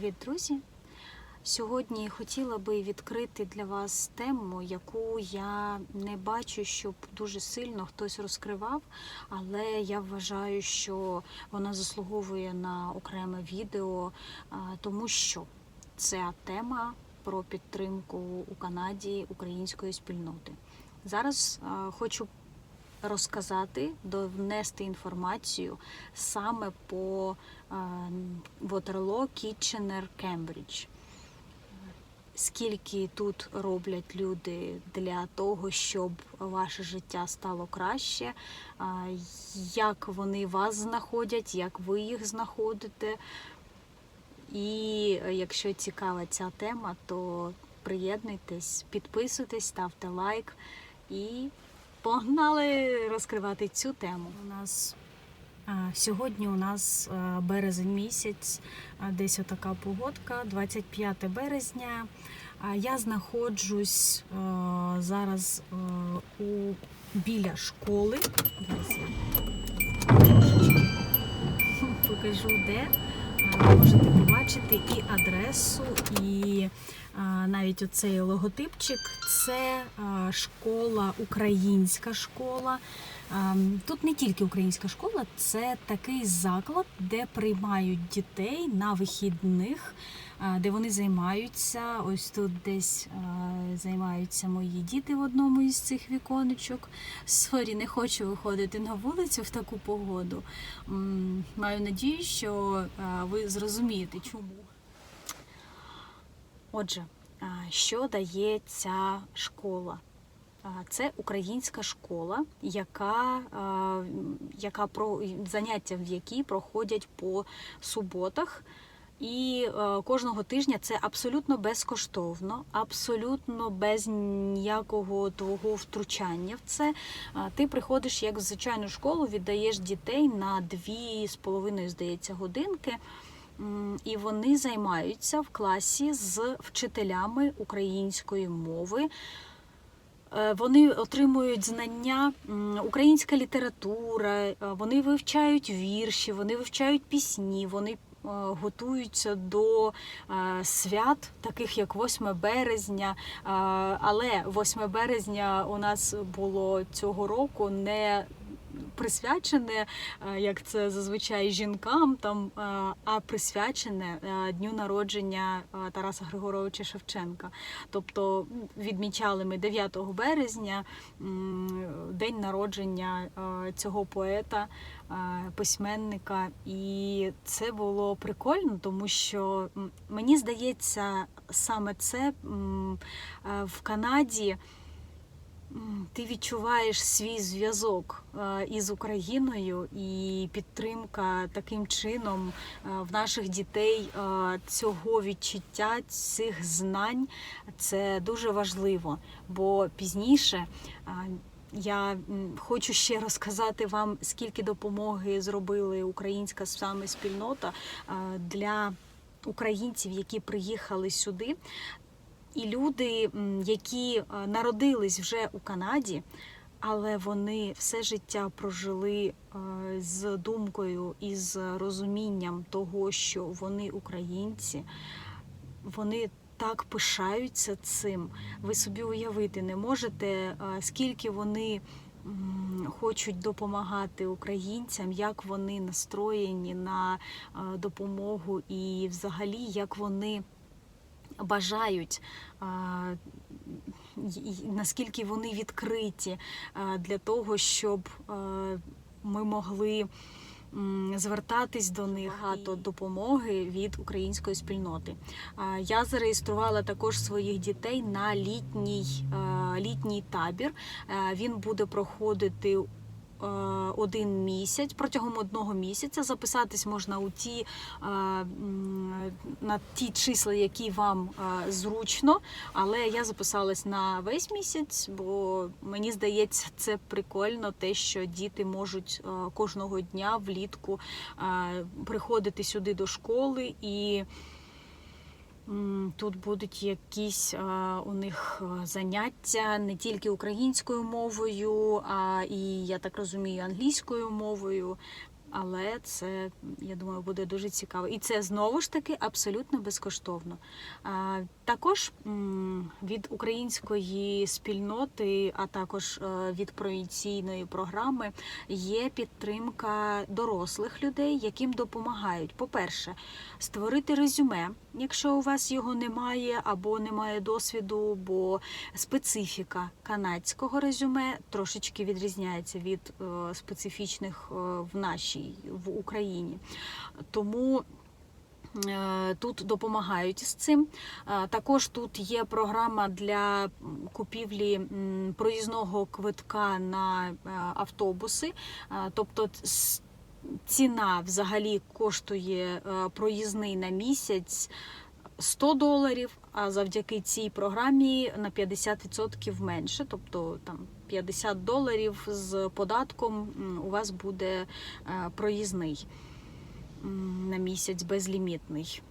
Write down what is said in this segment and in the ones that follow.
Привіт, друзі! Сьогодні хотіла би відкрити для вас тему, яку я не бачу, щоб дуже сильно хтось розкривав, але я вважаю, що вона заслуговує на окреме відео, тому що ця тема про підтримку у Канаді української спільноти. Зараз хочу розказати, довнести інформацію саме по е, Waterloo, Kitchener, Cambridge. Скільки тут роблять люди для того, щоб ваше життя стало краще, як вони вас знаходять, як ви їх знаходите. І якщо цікава ця тема, то приєднуйтесь, підписуйтесь, ставте лайк і погнали розкривати цю тему. У нас Сьогодні у нас березень місяць, десь отака погодка, 25 березня. Я знаходжусь зараз у, біля школи. Покажу де. Можете побачити і адресу, і навіть оцей логотипчик. Це школа, українська школа. Тут не тільки українська школа, це такий заклад, де приймають дітей на вихідних, де вони займаються. Ось тут десь займаються мої діти в одному із цих віконечок. Сорі, не хочу виходити на вулицю в таку погоду. Маю надію, що ви зрозумієте, чому. Отже, що дає ця школа? Це українська школа, яка, яка про заняття в якій проходять по суботах. І е, кожного тижня це абсолютно безкоштовно, абсолютно без ніякого твого втручання в це. Ти приходиш як в звичайну школу, віддаєш дітей на дві з половиною, здається, годинки. І вони займаються в класі з вчителями української мови. Е, Вони отримують знання, українська література, е, вони вивчають вірші, вони вивчають пісні, вони готуються до е, свят, таких як 8 березня. Е, Але 8 березня у нас було цього року не присвячене, е, як це зазвичай жінкам, там, е, а присвячене е, дню народження Тараса Григоровича Шевченка. Тобто відмічали ми 9 березня день народження цього поета, письменника. І це було прикольно, тому що мені здається, саме це в Канаді. Ти відчуваєш свій зв'язок е, із Україною і підтримка таким чином е, в наших дітей е, цього відчуття, цих знань це дуже важливо. Бо пізніше я хочу ще розказати вам, скільки допомоги зробили українська саме спільнота для українців, які приїхали сюди. І люди, які е, народились вже у Канаді, але вони все життя прожили е, з думкою і з розумінням того, що вони українці, вони так пишаються цим. Ви собі уявити не можете, е, скільки вони. Хочуть допомагати українцям, як вони настроєні на допомогу, і взагалі як вони бажають, наскільки вони відкриті для того, щоб ми могли звертатись до них багато допомоги від української спільноти. Я зареєструвала також своїх дітей на літній, літній табір. Він буде проходити один місяць протягом одного місяця записатись можна у ті е, на ті числа, які вам е, зручно. Але я записалась на весь місяць, бо мені здається, це прикольно, те, що діти можуть е, кожного дня влітку е, приходити сюди до школи і. Тут будуть якісь у них заняття не тільки українською мовою, а і я так розумію, англійською мовою. Але це, я думаю, буде дуже цікаво. І це знову ж таки абсолютно безкоштовно. Також від української спільноти, а також е, від проїційної програми є підтримка дорослих людей, яким допомагають. По-перше, створити резюме, якщо у вас його немає або немає досвіду, бо специфіка канадського резюме трошечки відрізняється від е, специфічних е, в нашій в Україні. Тому е, Тут допомагають з цим. Е, Також тут є програма для купівлі проїзного квитка на е, автобуси. Тобто ціна взагалі коштує проїзний на місяць 100 доларів, а завдяки цій програмі на 50% менше. Тобто там 50 доларів з податком у вас буде е, проїзний на місяць безлімітний.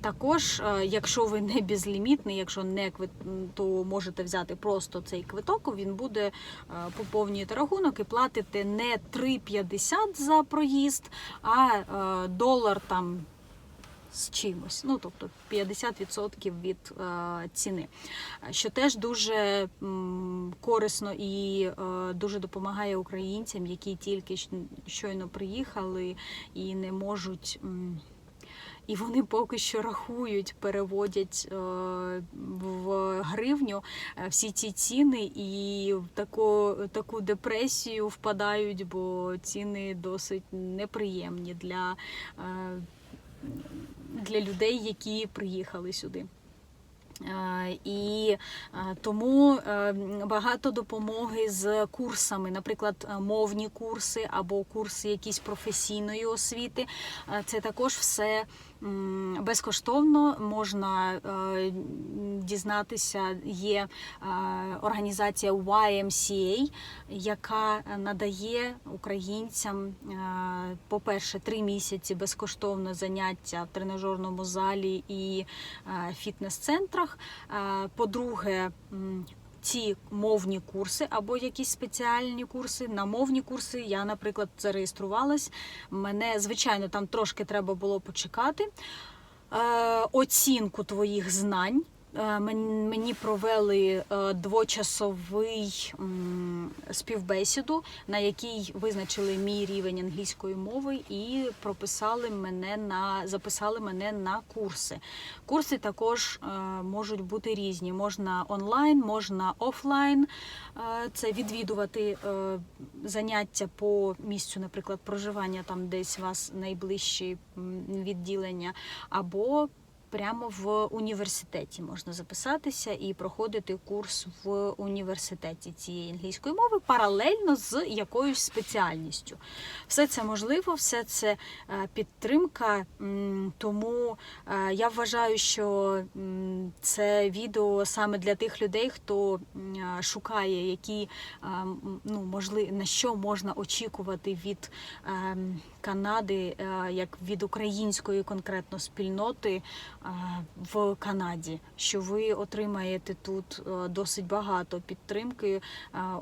Також, е, якщо ви не безлімітний, якщо не квит, то можете взяти просто цей квиток. Він буде е, поповнюєте рахунок і платите не 3,50 за проїзд, а долар там з чимось. Ну тобто 50% від е, ціни, що теж дуже м, корисно і е, дуже допомагає українцям, які тільки щойно приїхали і не можуть. м, і вони поки що рахують, переводять е, в гривню е, всі ці ціни і в таку, таку депресію впадають, бо ціни досить неприємні для, е, для людей, які приїхали сюди. І тому е, багато допомоги з курсами, наприклад, е, мовні курси або курси якісь професійної освіти. Це також все безкоштовно можна е, дізнатися. Є е, організація YMCA, яка надає українцям, е, по-перше, три місяці безкоштовно заняття в тренажерному залі і фітнес-центрах. По-друге, ці мовні курси або якісь спеціальні курси. На мовні курси я, наприклад, зареєструвалась. Мене, звичайно, там трошки треба було почекати. Е, Оцінку твоїх знань. Е, мен- Мені провели е, двочасовий співбесіду, на якій визначили мій рівень англійської мови і прописали мене на записали мене на курси. Курси також е, можуть бути різні. Можна онлайн, можна офлайн. Це відвідувати заняття по місцю, наприклад, проживання, там десь у вас найближчі відділення, або Прямо в університеті можна записатися і проходити курс в університеті цієї англійської мови паралельно з якоюсь спеціальністю. Все це можливо, все це е, підтримка. Тому е, я вважаю, що це відео саме для тих людей, хто е, шукає, які ну, можливо, на що можна очікувати від е, Канади, е, як від української конкретно спільноти е, в Канаді, що ви отримаєте тут е, досить багато підтримки,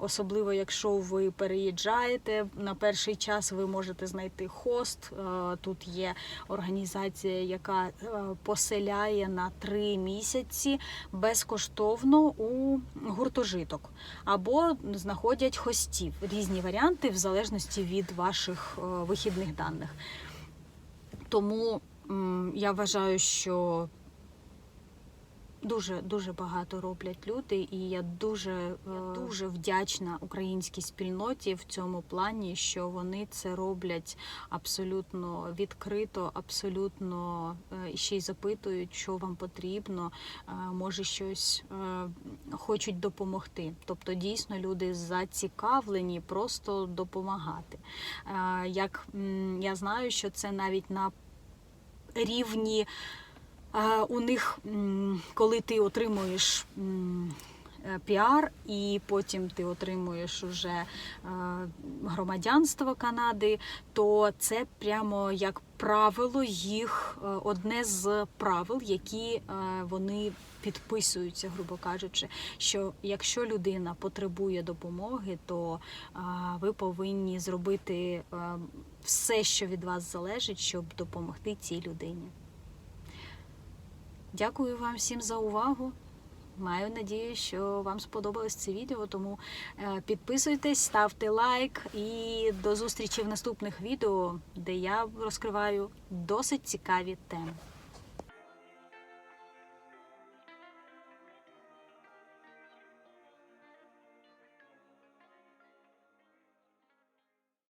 особливо якщо ви переїжджаєте на перший час, ви можете знайти хост. Тут є організація, яка поселяє на три місяці безкоштовно у гуртожиток або знаходять хостів. Різні варіанти в залежності від ваших вихідних даних. Тому я вважаю, що дуже дуже багато роблять люди, і я дуже, е, дуже вдячна українській спільноті в цьому плані, що вони це роблять абсолютно відкрито, абсолютно е, ще й запитують, що вам потрібно, е, може щось хочуть допомогти. Тобто, дійсно люди зацікавлені просто допомагати. Як я знаю, що це навіть на рівні. А у них, коли ти отримуєш е, піар, і потім ти отримуєш уже е, громадянство Канади, то це прямо як правило їх е, одне з правил, які вони підписуються, грубо кажучи, що якщо людина потребує допомоги, то ви повинні зробити все, що від вас залежить, щоб допомогти цій людині. Дякую вам всім за увагу. Маю надію, що вам сподобалось це відео, тому е, підписуйтесь, ставте лайк і до зустрічі в наступних відео, де я розкриваю досить цікаві теми.